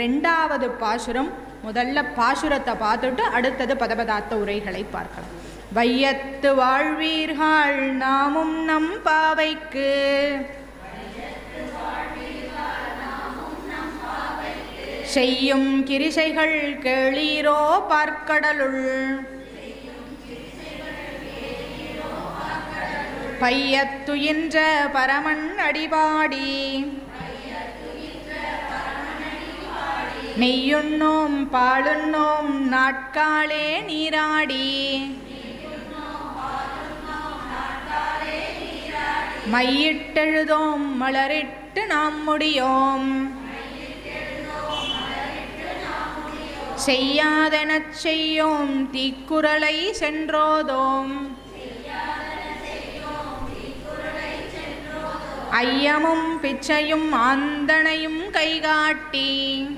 ரெண்டாவது பாசுரம் முதல்ல பாசுரத்தை பார்த்துட்டு அடுத்தது பதபதார்த்த உரைகளை பார்க்கலாம். வையத்து வாழ்வீர்கள் நாமும் நம் பாவைக்கு. செய்யும் கிரிசைகள் கேளீரோ பார்க்கடலுள். பையத்துயின்ற பரமன் அடிபாடி. நெய்யுண்ணோம் பாலுண்ணோம் நாட்காலே நீராடி. மையிட்டெழுதோம் மலரிட்டு நாம் முடியோம். செய்யாதெனச் செய்யோம் தீக்குறளை சென்றோதோம். ஐயமும் பிச்சையும் ஆந்தனையும் கைகாட்டி.